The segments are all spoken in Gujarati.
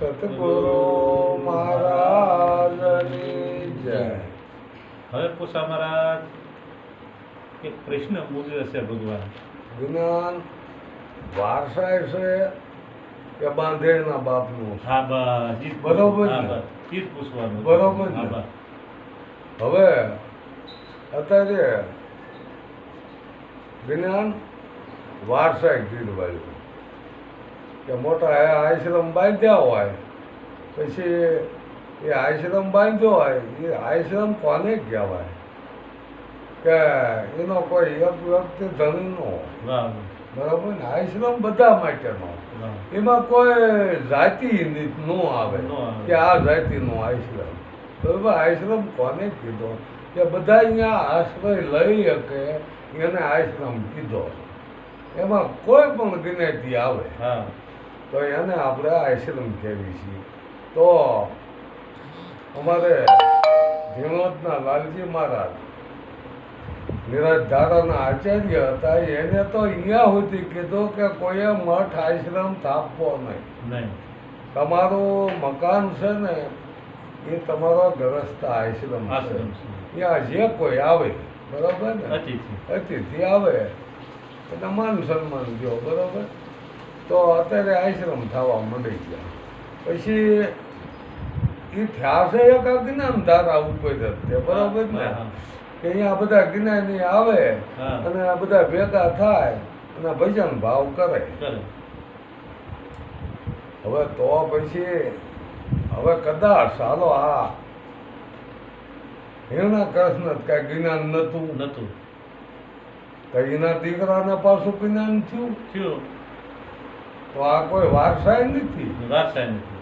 સતગુરુ મહારાજની જય હવે પૂછા મહારાજ કે કૃષ્ણ પૂજ્ય છે ભગવાન જ્ઞાન વારસાય છે કે બાંધેડના બાપનું? હા બસ બરોબર. ઈ જ પૂછવાનું બરોબર. હવે અત્યારે જ્ઞાન વારસાઈ કીધું કે મોટા એ આશ્રમ બાંધ્યા હોય પછી એ આશ્રમ બાંધ્યો હોય એ આશ્રમ કોને કહેવાય? કે એનો કોઈ એક વ્યક્તિ હોય. બરાબર. ને? આશ્રમ બધા માટેનો. એમાં કોઈ જાતિ નો આવે કે આ જાતિનો આશ્રમ બરાબર? આશ્રમ કોને કીધો? કે બધા અહીંયા આશ્રય લઈ શકે એને આશ્રમ કીધો. એમાં કોઈ પણ જ્ઞાતિ આવે. હા. તો એને આપણે આઈસલમ કહેવી છીએ તો અમારે ધીણોદના લાલજી મહારાજ નિરાધારાના આચાર્ય હતા એને તો અહીંયા સુધી કીધું કે કોઈએ મઠ આશ્રમ સ્થાપવો નહીં. તમારું મકાન છે ને એ તમારો ગ્રસ્ત આશ્રમ. ત્યાં જે કોઈ આવે બરાબર ને? અતિથિ. અતિથિ આવે એટલે માન સન્માન દો બરાબર? તો અત્યારે આશ્રમ થવા માંડી ગયા પછી એ થયા છે એક અજ્ઞાન ધારા ઉપર જ બરાબર ને. કે અહીંયા બધા જ્ઞાની આવે અને આ બધા ભેગા થાય અને ભજન ભાવ કરે. હવે તો પછી હવે કદાચ ચાલો આ એના કૃષ્ણ કઈ જ્ઞાન નતું નતું કઈ એના દીકરાને પાછું જ્ઞાન થયું? થયું. તો આ કોઈ વારસાઈ નથી. વારસાય નથી.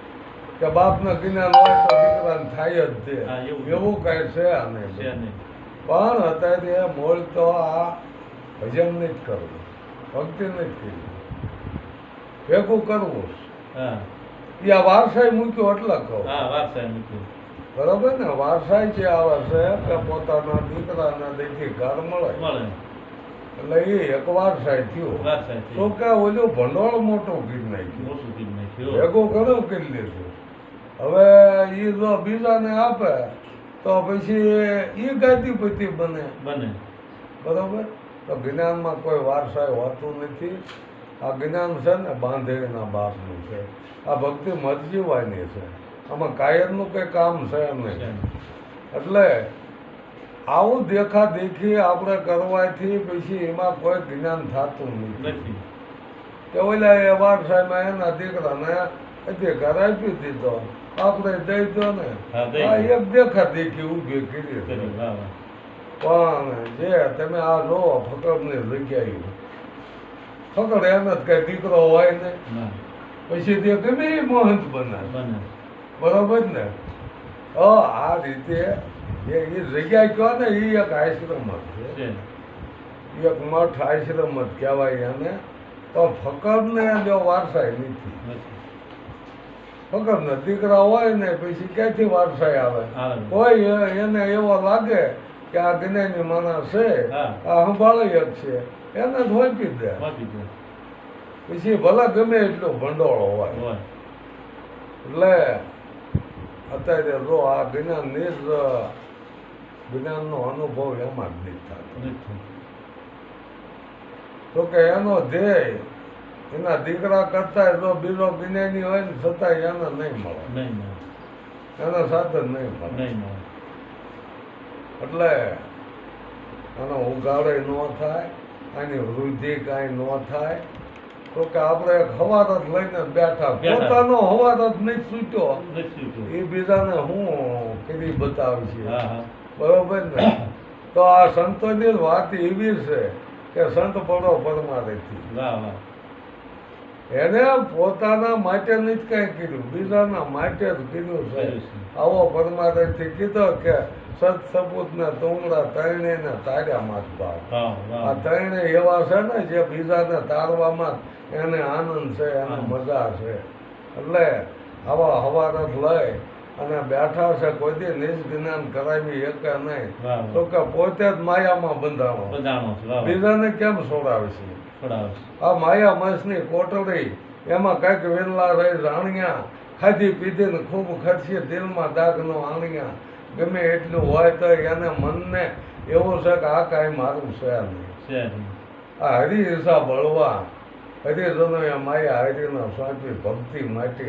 કે બાપને કિનાર હોય તો દીકરાને થાય જ દે એવું. એવું કઈ છે છે આને પણ અત્યારે મોલ તો આ ભજન નહીં જ કરવું. ભક્તિ નહીં જ કરવું. ભેગું કરવું હા. એ આ વારસાઈ મૂક્યો એટલે કહું. વારસાઈ મૂક્યું. બરાબર ને? વારસાઈ જે આવે છે કે પોતાના દીકરાના દેખી ઘર મળે. મળે. એટલે એ એક વારસાઈ થયું. તો કે ઓલો ભંડોળ મોટું કરી નાખ્યું. ભેગો કીધું નાખ્યું. ભેગું કરી લીધું. હવે એ જો બીજાને આપે તો પછી એ ગાદીપતિ બને. બને. બરોબર? તો જ્ઞાનમાં કોઈ વારસાઈ હોતું નથી. આ જ્ઞાન છે ને બાંધેના બાપનું છે. આ ભક્તિ મરજીવાની છે. આમાં કાયરનું કંઈ કામ છે નહીં. એટલે આવું દેખા દેખી આપણે કરવાથી પછી એમાં કોઈ જ્ઞાન થતું નથી. કે ઓલા એ સાહેબ એના દીકરાને અધિકાર આપી દીધો. આપણે દઈ દો ને. એક દેખા દેખી ઊભી કરી પણ જે તમે આ લો ફકરની જગ્યાએ ફકડ એમ જ કઈ દીકરો હોય ને પછી તે ગમે મહંત બનાવે. બને બરોબર ને? આ રીતે એ એ જગ્યા કહો ને એ એક આશ્રમ છે. એક મઠ આશ્રમ જ કહેવાય એને. તો ફકરને જો વારસાઈ નથી. નથી. ફકરને દીકરા હોય ને પછી ક્યાંથી વારસાઈ આવે. કોઈ એને એવો લાગે કે આ જ્ઞાની માણસ છે આ સંભાળી એક છે. એને ધોપી દે. પછી ભલે ગમે એટલો ભંડોળ હોય. એટલે અત્યારે જો આ જ્ઞાન નિજ જ્ઞાનનો અનુભવ એમાં જ નહીં થતો. તો કે એનો ધ્યેય એના દીકરા કરતા જો બીજો જ્ઞાની હોય ને છતાંય એને નહીં મળે. એના સાધન નહીં મળે. એટલે આનો ઉગાડે ન થાય આની વૃદ્ધિ કાંઈ ન થાય. તો કે આપણે એક હવારત લઈને બેઠા. પોતાનો હવાર જ નહીં છૂટ્યો એ બીજાને હું કરી બતાવી હા હા. બરોબર ને? તો આ સંતોની વાત એવી છે કે સંત પડો પરમારેથી એને પોતાના માટે નથી કાંઈ કીધું બીજાના માટે જ કીધું છે. આવો પરમારેથી કીધો કે સત સપૂત ને તુંગડા ત્રણે ને તાર્યા માં આ ત્રણે એવા છે ને જે બીજાને તારવામાં એને આનંદ છે એને મજા છે. એટલે આવા હવારત લઈ અને બેઠા છે કોઈ દી નિજ જ્ઞાન કરાવી શકે નહીં તો કે પોતે જ માયામાં બંધાણો. બીજાને કેમ છોડાવે છે. આ માયા મસની કોટડી એમાં કંઈક વેલા રહી જાણ્યા ખાધી પીધીને ખૂબ ખર્ચી દિલમાં દાગનો આણ્યા. ગમે એટલું હોય તો એને મનને એવું છે કે આ કાંઈ મારું છે નહીં. આ હરી હિસા બળવા હરિજનો એ માયા હરિના સ્વામી ભક્તિ માટે.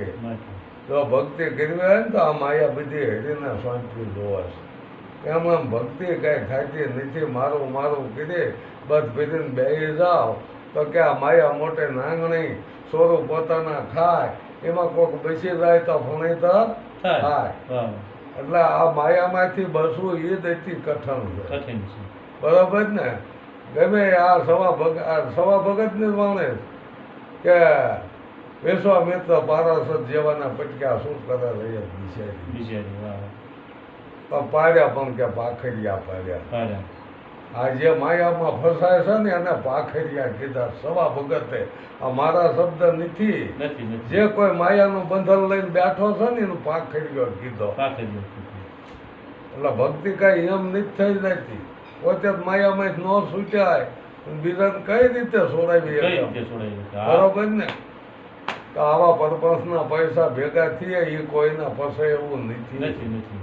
જો ભક્તિ કરવી હોય ને તો આ માયા બધી હરિના શાંતિ જોવાશે એમ આમ ભક્તિ કાંઈ થતી નથી મારું મારું કીધે બધ ભીરીને બેસી જાઓ. તો કે આ માયા મોટે નાંગણી સોરું પોતાના ખાય એમાં કોક બેસી જાય તો ભણીતર થાય. એટલે આ માયામાંથી બસવું એ દૈથી કઠણ છે. બરાબર ને? ગમે આ સવા ભગ આ સવા ભગતને માણે વિશ્વામિત્ર પારાસત જેવાના પટક્યા શું કરે રહીએ બિચારી. બિચારી પાડ્યા પણ કે પાખરિયા પાડ્યા. આ જે માયામાં ફસાય છે ને એને પાખરિયા કીધા સવા ભગતે. આ મારા શબ્દ નથી. જે કોઈ માયાનું બંધન લઈને બેઠો છે ને એનું પાખરિયો કીધો. એટલે ભક્તિ કઈ એમ નથી થઈ નથી પોતે માયામાં ન છૂટ્યા બીજાને કઈ રીતે? હા. બરોબર ને? તો આવા પરપંચના પૈસા ભેગા થયા એ કોઈના ફસે એવું નથી.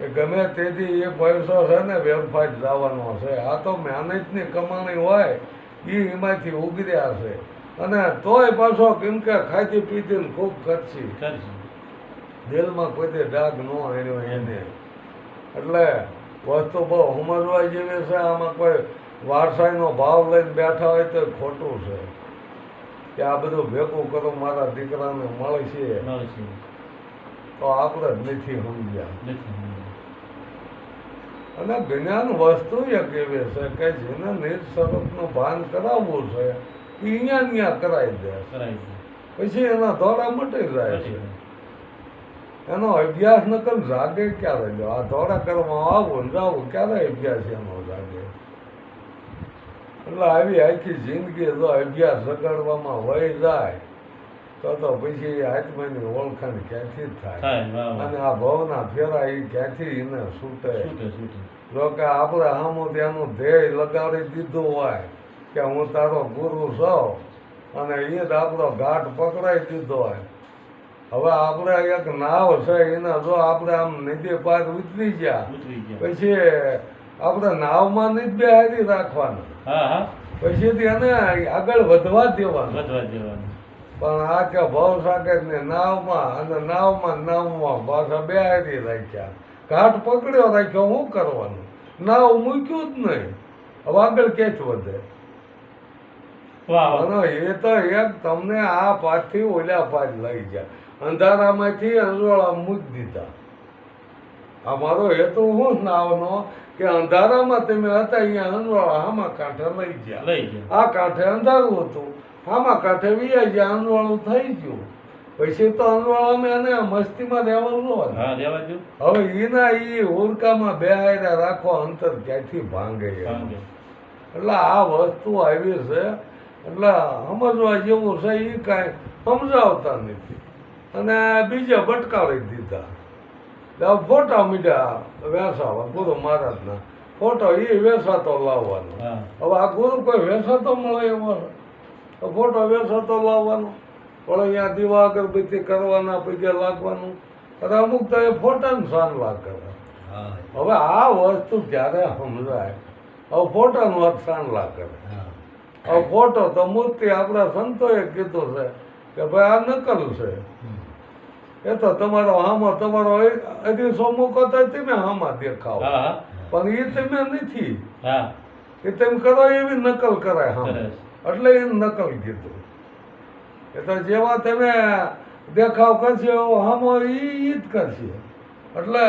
એ ગમે તેથી એ પૈસો છે ને વેરફાટ જવાનો છે. આ તો મહેનતની કમાણી હોય એ એમાંથી ઉગર્યા છે. અને તોય પાછો કેમ કે ખાતી પીતી ખૂબ ખર્ચી. દિલમાં કોઈ ડાઘ ન આણ્યો એને. એટલે વસ્તુ બહુ સમજવા જેવી છે આમાં કોઈ વારસાઈનો ભાવ લઈને બેઠા હોય તો ખોટું છે. કે આ બધું ભેગું કરો મારા દીકરાને મળશે. તો આપણે નથી સમજ્યા. અને જ્ઞાન વસ્તુ એક એવી છે કે જેને નિજ સ્વરૂપનું ભાન કરાવવું છે એ અહીંયા અહીંયા કરાવી દે. પછી એના ધોરા મટી જાય છે. એનો અભ્યાસ ન કર જાગે ક્યારે જો આ ધોરા કરવા આવું જાવું ક્યારે અભ્યાસ એનો જાગે? એટલે આવી આખી જિંદગી જો અભ્યાસ જગાડવામાં વહી જાય તો તો પછી આત્માની ઓળખાણ ક્યાંથી જ થાય. અને આ ભવના ફેરા એ ક્યાંથી એને છૂટે? છૂટે છૂટે. જો કે આપણે આમો ત્યાંનું ધ્યેય લગાડી દીધું હોય કે હું તારો ગુરુ છું અને એ જ આપણો ઘાટ પકડાઈ દીધો હોય. હવે આપણે એક નાવ છે એને જો આપણે આમ નદી પાર ઉતરી ગયા. પછી આપણે નાવમાં નહીં બેહારી રાખવાના. હા હા. પછીથી એને આગળ વધવા દેવાનું. વધવા દેવાનું. પણ આ કે ભવસાગર ને નાવમાં અને નાવમાં નાવમાં પાછા બેહારી રાખ્યા. ઘાટ પકડ્યો રાખ્યો શું કરવાનું? નાવ મૂક્યું જ નહીં. હવે આગળ ક્યાંથી વધે? એ તો એક તમને આ પાછથી ઓલા પાછ લઈ ગયા. અંધારામાંથી અંજોળા મૂકી દીધા. આ મારો હેતુ શું નાવનો કે અંધારામાં તમે હતા અહીંયા અનવાળા આમાં કાંઠે લઈ ગયા. લઈ ગયા. આ કાંઠે અંધારું હતું. આમાં કાંઠે વિયા ગયા અંજવાળું થઈ ગયું. પછી તો અંજવાળામાં એને મસ્તીમાં રહેવાનું ન હા હવે એના ઈ હોરકામાં બેહાયરા રાખો અંતર ક્યાંથી. ભાંગે. એટલે આ વસ્તુ આવી છે. એટલે સમજવા જેવું છે એ કાંઈ સમજાવતા નથી. અને બીજે ભટકાવી દીધા. હવે ફોટા મીડ્યા વેસાવા ગુરુ મહારાજના. ફોટો એ વેસાતો લાવવાનો. હવે આ ગુરુ કોઈ વેસાતો મળે એવો ફોટો વેસાતો લાવવાનો. પણ અહીંયા દીવા અગરબત્તી કરવાના પૈકે લાગવાનું. અને અમુક તો એ ફોટાને સાનવા કરે હવે આ વસ્તુ જ્યારે સમજાય. હવે ફોટાનું હાથ સાનલા કરે હા. હવે ફોટો તો મૂર્તિ આપણા સંતોએ કીધું છે કે ભાઈ આ નકલ છે. એ તો તમારો હામાં તમારો હજી સોમુખો તો તમે હામાં દેખાવ. પણ એ તમે નથી. એ તેમ કરો એવી નકલ કરાય હા એટલે એ નકલ કીધું. એ તો જેવા તમે દેખાવ કરશે એવો હામો ઈ ઈ જ કરશે. એટલે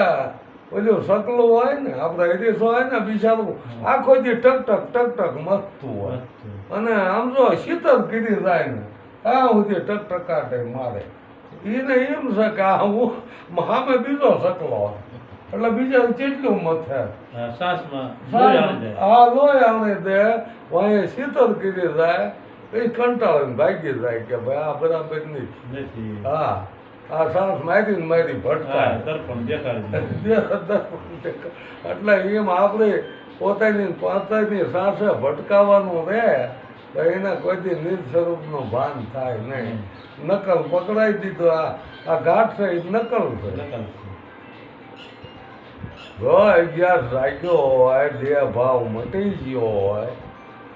ઓલું સકલું હોય ને આપણે હરીસો હોય ને બિચારું આખો જે ટક ટક ટક ટક મસ્તું હોય. અને આમ જો શીતળ કીધી જાય ને આ સુધી ટક ટકાટે મારે. એને એમ છે કે આ હું સામે બીજો સકલો. એટલે બીજા કેટલું મથે? હા લોહી આવી આ લોહી આને દે વાંહે શીતળ કીધી જાય એ કંટાળે ભાગી જાય કે ભાઈ આ બરાબર નહીં નથી. હા આ સાસ મારી ને મારી ભટકાય. એટલે એમ આપણે પોતાની પોતાની સાસે ભટકાવાનું રહે તો એના કોઈથી નિજ સ્વરૂપનું ભાન થાય નહીં. નકલ પકડાઈ દીધો આ આ ઘાટ સહિત નકલ છે. જો અભ્યાસ રાખ્યો હોય દેહ ભાવ મટી ગયો હોય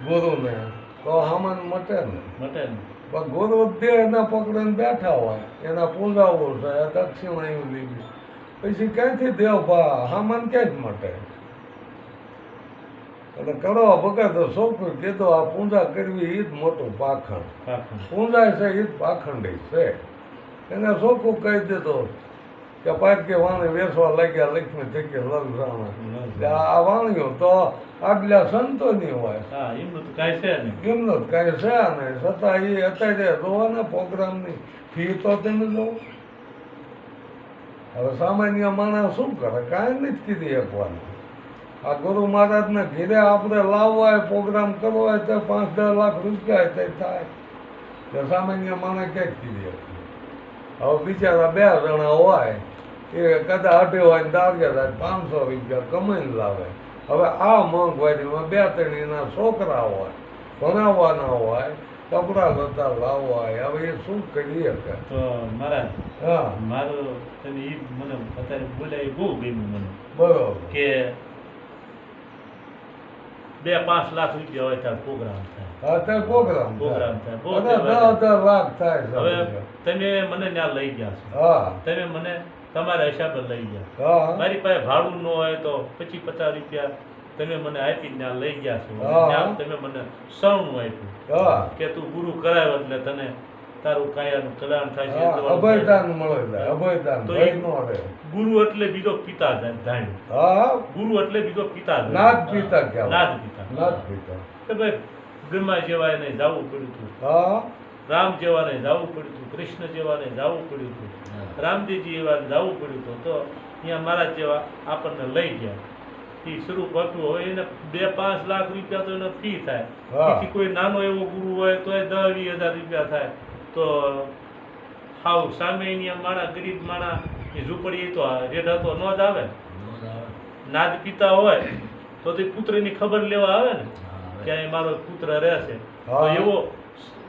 ગુરુને તો હમન મટે ને. મટે ને. પણ ગુરુ દેહ એના પકડીને બેઠા હોય એના પૂજાઓ છે દક્ષિણ એવું લીધી. પછી ક્યાંથી દેહ ભાવ હમન ક્યાંય જ મટે? એટલે કરવા ભગત સોંપ્યું કીધું આ પૂજા કરવી એ જ મોટું પાખંડ. પાખું પૂજા છે એ જ પાખંડી છે. એને ચોખ્ખું કહી દીધું કે પાટકે વાણી વેસવા લાગ્યા લક્ષ્મી થકી લગ્ન આ વાણીઓ તો આગલા સંતોની હોય. હા એમનું તો કાંઈ છે એમનો કાંઈ છે નહીં. છતાં એ અત્યારે જોવાના પ્રોગ્રામની ફી તો તમે જો હવે સામાન્ય માણસ શું કરે? કાંઈ નથી કીધી એકવાનું આ ગુરુ મહારાજને ઘેરે આપણે લાવવા હોય પ્રોગ્રામ કરવો હોય તો પાંચ દસ લાખ રૂપિયા તે થાય. તો સામાન્ય માણસ ક્યાંક કીધી? હવે બિચારા બે જણા હોય એ કદાચ અઢે હોય ને દાર્યા થાય પાંચસો રૂપિયા કમાઈને લાવે. હવે આ મોંઘવારીમાં બે ત્રણ એના છોકરા હોય ભણાવવાના હોય કપડાં લતા લાવવા હોય હવે એ શું કરી શકે તો મારા હા. મારો તમે એ મને અત્યારે બોલાય બહુ ગમ્યું મને. બરોબર. કે બે પાંચ લાખ રૂપિયા હોય ત્યારે પ્રોગ્રામ થાય. હા પ્રોગ્રામ પ્રોગ્રામ થાય. બહુ બધા તહેવાર. દસ દસ લાખ થાય હવે તમે મને ત્યાં લઈ ગયા છો. તમે મને તમારા હિસાબે લઈ ગયા મારી પાસે ભાડું ન હોય તો પચીસ પચાસ રૂપિયા તમે મને આપી ત્યાં લઈ ગયા છો. ત્યાં તમે મને સૌનું આપ્યું. કે તું ગુરુ કરાયો એટલે તને તારું કાયાનું કલ્યાણ થાય છે અભયદાન મળે અભયદાન તો ભય એ- નો આવે ગુરુ એટલે બીજો પિતા જા- હા ગુરુ એટલે બીજો પિતા. નાદ પિતા કહેવાય. નાદ પિતા. નાથ પિતા. કે ભાઈ બ્રહ્મા જેવાને જાવું પડ્યું હતું હા રામ જેવાને જાવું પડ્યું હતું કૃષ્ણ જેવાને જાવું પડ્યું હતું રામદેવજી એવા જાવું પડ્યું હતું તો અહીંયા મારા જેવા આપણને લઈ ગયા. એ શરૂ કરતું હોય એને બે પાંચ લાખ રૂપિયા તો એને ફી થાય. કોઈ નાનો એવો ગુરુ હોય તો એ દસ વીસ હજાર રૂપિયા થાય. તો હાવ સામે અહીંયા આ માણા ગરીબ માણા એ ઝૂંપડી તો આ રેઢા તો ન જ આવે. નાદ પિતા હોય તો તે પુત્રની ખબર લેવા આવે ને? કે અહીં મારો પુત્ર રહેશે તો હા. એવો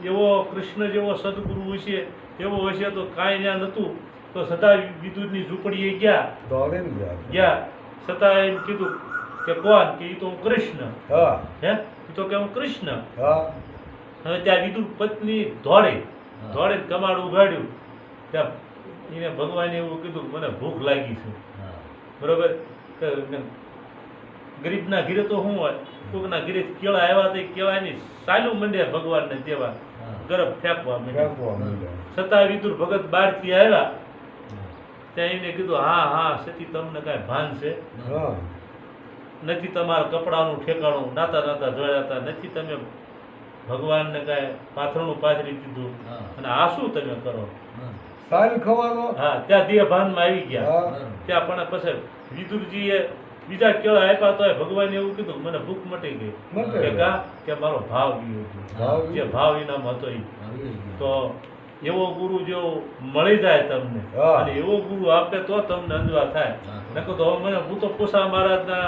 એવો કૃષ્ણ જેવો સદગુરુ હશે એવો હશે તો કાંઈ ત્યાં નહોતું. તો સદા વિદુરની ઝૂંપડીએ ગયા. ગયા. ગયા. છતાં એમ કીધું કે કોણ કે એ તો હું કૃષ્ણ. હા. હે? એ તો કે હું કૃષ્ણ. હવે ત્યાં વિદુર પત્ની દોડી. દોડે કમાડ ઉગાડ્યું ત્યાં એને ભગવાને એવું કીધું મને ભૂખ લાગી છે. બરોબર? ગરીબના ઘીરે તો શું હોય? કોકના ઘીરે કેળા આવ્યા તો કેળાની સાલું મંડ્યા ભગવાનને દેવા. ગરબ ફેંકવા માંડ્યા છતાં વિદુર ભગત બહારથી આવ્યા. ત્યાં એને કીધું હા હા સતી તમને કાંઈ ભાન છે? નથી તમારા કપડાનું ઠેકાણું નાતા નાતા જોડાતા નથી તમે ભગવાનને કાંઈ પાથરણું પાથરી દીધું. અને આ શું તમે કરો? સાલ ખવાનો? હા ત્યાં દેહભાનમાં આવી ગયા. ત્યાં પણ પછી વિદુરજીએ બીજા કેળા આપ્યા તો ભગવાન એવું કીધું મને ભૂખ મટી ગઈ. કે કા કે મારો ભાવ ગયો ભાવ જે ભાવ ઇનામ હતો એ તો એવો ગુરુ જો મળી જાય તમને. અને એવો ગુરુ આપે તો તમને અંજવા થાય. હા. નકર તો હવે મને હું તો પૂસા મહારાજના